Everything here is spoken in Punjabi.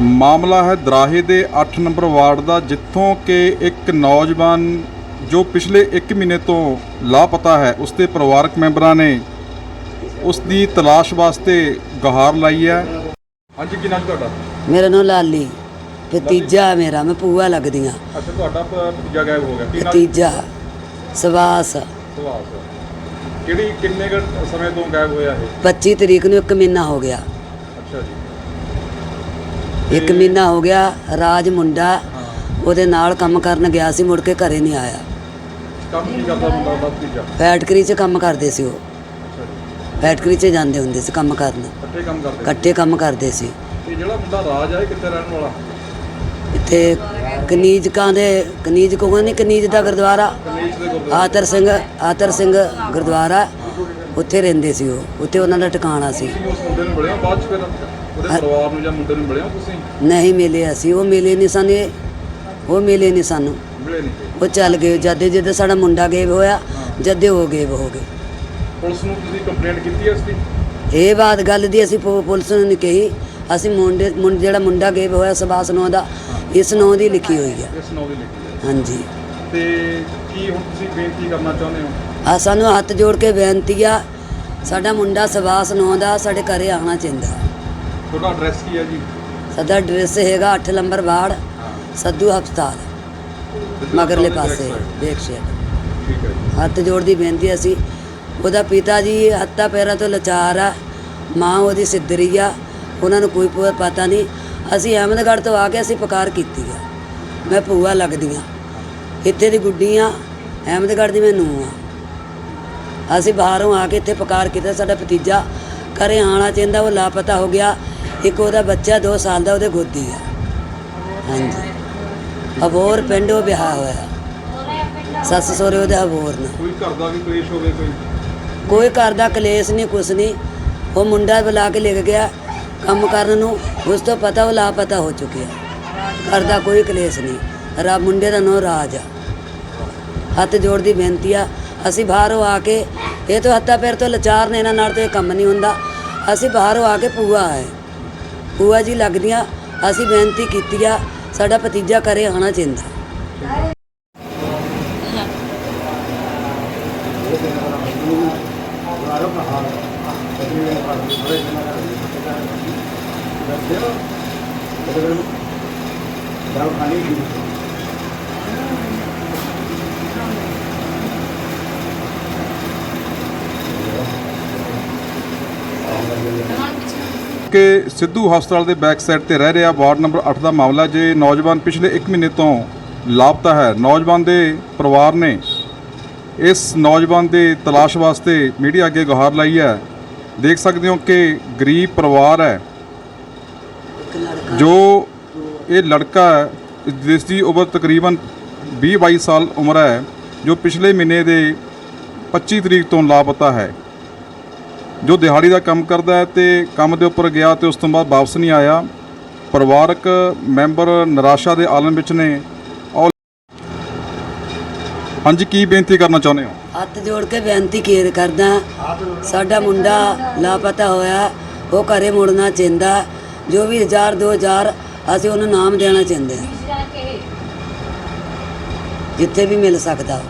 ਮਾਮਲਾ ਹੈ ਦਰਾਹੇ ਦੇ 8 ਨੰਬਰ ਵਾਰਡ ਦਾ ਜਿੱਥੋਂ ਕਿ ਇੱਕ ਨੌਜਵਾਨ ਜੋ ਪਿਛਲੇ 1 ਮਹੀਨੇ ਤੋਂ ਲਾਪਤਾ ਹੈ ਉਸ ਦੇ ਪਰਿਵਾਰਕ ਮੈਂਬਰਾਂ ਨੇ ਉਸ ਦੀ ਤਲਾਸ਼ ਵਾਸਤੇ ਗੁਹਾਰ ਲਾਈ ਹੈ। ਹਾਂਜੀ ਕੀ ਨਾਮ ਤੁਹਾਡਾ? ਮੇਰਾ ਨਾਮ ਲਾਲੀ ਭਤੀਜਾ ਮੇਰਾ ਮੈਂ ਪੂਆ ਲੱਗਦੀ ਆ ਅੱਛਾ ਤੁਹਾਡਾ ਭਤੀਜਾ ਗਾਇਬ ਹੋ ਗਿਆ। ਕੀ ਭਤੀਜਾ ਸਵਾਸ ਸਵਾਲ ਕਿਹੜੀ ਕਿੰਨੇ ਕੁ ਸਮੇਂ ਤੋਂ ਗਾਇਬ ਹੋਇਆ ਇਹ? 25 ਤਰੀਕ ਨੂੰ ਇੱਕ ਮਹੀਨਾ ਹੋ ਗਿਆ। ਅੱਛਾ ਜੀ। ਇੱਕ ਮਹੀਨਾ ਹੋ ਗਿਆ ਰਾਜ ਮੁੰਡਾ ਉਹਦੇ ਨਾਲ ਕੰਮ ਕਰਨ ਗਿਆ ਸੀ ਮੁੜ ਕੇ ਘਰੇ ਨਹੀਂ ਆਇਆ। ਕੰਮ ਕੀ ਕਰਦਾ ਮੁੰਡਾ ਦਾ ਭਤੀਜਾ ਫੈਕਟਰੀ 'ਚ ਕੰਮ ਕਰਦੇ ਸੀ ਉਹ। ਫੈਕਟਰੀ 'ਚ ਜਾਂਦੇ ਹੁੰਦੇ ਸੀ ਕੰਮ ਕਰਨ। ਇਕੱਠੇ ਕੰਮ ਕਰਦੇ ਇਕੱਠੇ ਕੰਮ ਕਰਦੇ ਸੀ। ਤੇ ਜਿਹੜਾ ਮੁੰਡਾ ਰਾਜ ਆ ਇਹ ਕਿੱਥੇ ਰਹਿਣ ਵਾਲਾ? ਇੱਥੇ ਕਨੀਜਕਾਂ ਦੇ ਕਨੀਜ ਕੋਹ ਨਹੀਂ ਕਨੀਜ ਦਾ ਗੁਰਦੁਆਰਾ। ਆਤਰ ਸਿੰਘ ਆਤਰ ਸਿੰਘ ਗੁਰਦੁਆਰਾ। ਉੱਥੇ ਰਹਿੰਦੇ ਸੀ ਉਹ। ਉੱਥੇ ਉਹਨਾਂ ਦਾ ਟਿਕਾਣਾ ਸੀ। ਤੁਸੀਂ ਉਸ ਮੁੰਡੇ ਨੂੰ ਮਿਲਿਆ ਬਾਅਦ ਚ ਫਿਰ? ਉਹਦੇ ਪਰਿਵਾਰ ਨੂੰ ਜਾਂ ਮੁੰਡੇ ਨੂੰ ਮਿਲਿਆ ਤੁਸੀਂ? ਨਹੀਂ ਮਿਲੇ ਅਸੀਂ ਉਹ ਮਿਲੇ ਨਹੀਂ ਸਾਨੂੰ ਇਹ- ਉਹ ਮਿਲੇ ਨਹੀਂ ਸਾਨੂੰ। ਮਿਲੇ ਨਹੀਂ ਉਹ ਚੱਲ ਗਏ ਜਦ ਜਦ ਸਾਡਾ ਮੁੰਡਾ ਗਾਇਬ ਹੋਇਆ ਜਦੇ ਉਹ ਗਾਇਬ ਹੋ ਗਏ। ਪੁਲਿਸ ਨੂੰ ਤੁਸੀਂ ਕੰਪਲੇਂਟ ਕੀਤੀ ਹੈ ਇਸ ਦੀ? ਇਹ ਬਾਤ ਗੱਲ ਦੀ ਅਸੀਂ ਪੁ- ਪੁਲਿਸ ਨੂੰ ਨਹੀਂ ਕਹੀ। ਅਸੀਂ ਮੁੰਡੇ ਮੁੰਡ ਜਿਹੜਾ ਮੁੰਡਾ ਗਾਇਬ ਹੋਇਆ ਸਬਾਸ ਨੌ ਦਾ ਇਸ ਨੌ ਦੀ ਲਿਖੀ ਹੋਈ ਹੈ ਇਸ ਨੌ ਦੀ ਲਿਖੀ ਹੈ ਹਾਂਜੀ। ਤੇ ਕੀ ਹੁਣ ਤੁਸੀਂ ਬੇਨਤੀ ਕਰਨਾ ਚਾਹੁੰਦੇ ਹੋ? ਆ ਸਾਨੂੰ ਹੱਥ ਜੋੜ ਕੇ ਬੇਨਤੀ ਆ ਸਾਡਾ ਮੁੰਡਾ ਸਬਾਸ ਨੌ ਦਾ ਸਾਡੇ ਘਰੇ ਆਉਣਾ ਚਾਹੀਦਾ। ਤੁਹਾਡਾ ਐਡਰੈਸ ਕੀ ਹੈ ਜੀ? ਸਾਡਾ ਐਡਰੈਸ ਹੈਗਾ 8 ਨੰਬਰ ਵਾਰਡ ਸੱਧੂ ਹਸਪਤਾਲ ਮਗਰਲੇ ਪਾਸੇ ਦੇਖ ਸ਼ੇਰ ਠੀਕ ਹੈ ਜੀ। ਹੱਥ ਜੋੜ ਦੀ ਬੇਨਤੀ ਅਸੀਂ ਉਹਦਾ ਪਿਤਾ ਜੀ ਹੱਥਾਂ ਪੈਰਾਂ ਤੋਂ ਲਾਚਾਰ ਆ ਮਾਂ ਉਹਦੀ ਸਿੱਧਰੀ ਆ ਉਹਨਾਂ ਨੂੰ ਕੋਈ ਪ- ਪਤਾ ਨਹੀਂ। ਅਸੀਂ ਅਹਿਮਦਗੜ੍ਹ ਤੋਂ ਆ ਕੇ ਅਸੀਂ ਪੁਕਾਰ ਕੀਤੀ ਆ। ਮੈਂ ਭੂਆ ਲੱਗਦੀ ਆ। ਇੱਥੇ ਦੀ ਗੁੱਡੀ ਆ ਅਹਿਮਦਗੜ੍ਹ ਦੀ ਮੈਂ ਨੂੰਹ ਆ। ਅਸੀਂ ਬਾਹਰੋਂ ਆ ਕੇ ਇੱਥੇ ਪੁਕਾਰ ਕੀਤਾ ਸਾਡਾ ਭਤੀਜਾ ਘਰੇ ਆਣਾ ਚਾਹੁੰਦਾ ਉਹ ਲਾਪਤਾ ਹੋ ਗਿਆ। ਇੱਕ ਉਹਦਾ ਬੱਚਾ 2 ਸਾਲ ਦਾ ਉਹਦੇ ਗੋਦੀ ਆ। ਹਾਂਜੀ। ਅਬੋਰ ਪਿੰਡ ਉਹ ਵਿਆਹ ਹੋਇਆ। ਸੱਸ ਸਹੁਰੇ ਉਹਦੇ ਅਬੋਰ ਨੇ। ਕੋਈ ਘਰ ਦਾ ਵੀ ਕਲੇਸ਼ ਹੋਵੇ ਕੋਈ? ਕੋਈ ਘਰ ਦਾ ਕਲੇਸ਼ ਨਹੀਂ ਕੁਛ ਨਹੀਂ। ਉਹ ਮੁੰਡਾ ਬੁਲਾ ਕੇ ਲੈ ਕੇ ਗਿਆ। ਕੰਮ ਕਰਨ ਨੂੰ ਉਸ ਤੋਂ ਪਤਾ ਉਹ ਲਾਪਤਾ ਹੋ ਚੁੱਕਿਆ। ਘਰ ਦਾ ਕੋਈ ਕਲੇਸ਼ ਨਹੀਂ। ਰਾ ਮੁੰਡੇ ਦਾ ਨਾਂ ਰਾਜ ਆ। ਹੱਥ ਜੋੜ ਦੀ ਬੇਨਤੀ ਆ। ਅਸੀਂ ਬਾਹਰੋਂ ਆ ਕੇ ਇਹ ਤਾਂ ਹੱਥਾਂ ਪੈਰ ਤੋਂ ਲਾਚਾਰ ਨੇ ਇਹਨਾਂ ਨਾਲ ਤਾਂ ਕੰਮ ਨਹੀਂ ਹੁੰਦਾ। ਅਸੀਂ ਬਾਹਰੋਂ ਆ ਕੇ ਪੂਆ ਆਏ। ਪੂਆ ਜੀ ਲੱਗਦੀਆਂ ਅਸੀਂ ਬੇਨਤੀ ਕੀਤੀ ਆ ਸਾਡਾ ਭਤੀਜਾ ਘਰੇ ਆਉਣਾ ਚਾਹੀਦਾ। ਕਿ ਸਿੱਧੂ ਹਸਪਤਾਲ ਦੇ ਬੈਕ ਸਾਈਡ ਤੇ ਰਹਿ ਰਿਹਾ। ਵਾਰਡ ਨੰਬਰ 8 ਦਾ ਮਾਮਲਾ ਜੇ ਨੌਜਵਾਨ ਪਿਛਲੇ 1 ਮਹੀਨੇ ਤੋਂ ਲਾਪਤਾ ਹੈ। ਨੌਜਵਾਨ ਦੇ ਪਰਿਵਾਰ ਨੇ ਇਸ ਨੌਜਵਾਨ ਦੇ ਤਲਾਸ਼ ਵਾਸਤੇ ਮੀਡੀਆ ਅੱਗੇ ਗੁਹਾਰ ਲਾਈ ਹੈ। ਦੇਖ ਸਕਦੇ ਹੋ ਕਿ ਗਰੀਬ ਪਰਿਵਾਰ ਹੈ। ਜੋ ਇਹ ਲੜਕਾ ਹੈ, ਜਿਸ ਦੀ ਉਮਰ ਤਕਰੀਬਨ 20-22 ਸਾਲ ਉਮਰ ਹੈ, ਜੋ ਪਿਛਲੇ ਮਹੀਨੇ ਦੇ 25 ਤਰੀਕ ਤੋਂ ਲਾਪਤਾ ਹੈ। ਜੋ ਦਿਹਾੜੀ ਦਾ ਕੰਮ ਕਰਦਾ ਹੈ ਤੇ ਕੰਮ ਦੇ ਉੱਪਰ ਗਿਆ ਤੇ ਉਸ ਤੋਂ ਬਾਅਦ ਵਾਪਸ ਨਹੀਂ ਆਇਆ, ਪਰਿਵਾਰਕ ਮੈਂਬਰ ਨਿਰਾਸ਼ਾ ਦੇ ਆਲਮ ਵਿੱਚ ਨੇ। ਹਾਂਜੀ, ਕੀ ਬੇਨਤੀ ਕਰਨਾ ਚਾਹੁੰਦੇ ਹੋ? ਹੱਥ ਜੋੜ ਕੇ ਬੇਨਤੀ ਕੀ ਕਰਦਾ, ਸਾਡਾ ਮੁੰਡਾ ਲਾਪਤਾ ਹੋਇਆ, ਉਹ ਘਰੇ ਮੁੜਨਾ ਚਾਹੁੰਦਾ, ਜੋ ਵੀ 1000 2000 ਅਸੀਂ ਉਹਨੂੰ ਨਾਮ ਦੇਣਾ ਚਾਹੁੰਦੇ ਹਾਂ। ਜਿੱਥੇ ਵੀ ਮਿਲ ਸਕਦਾ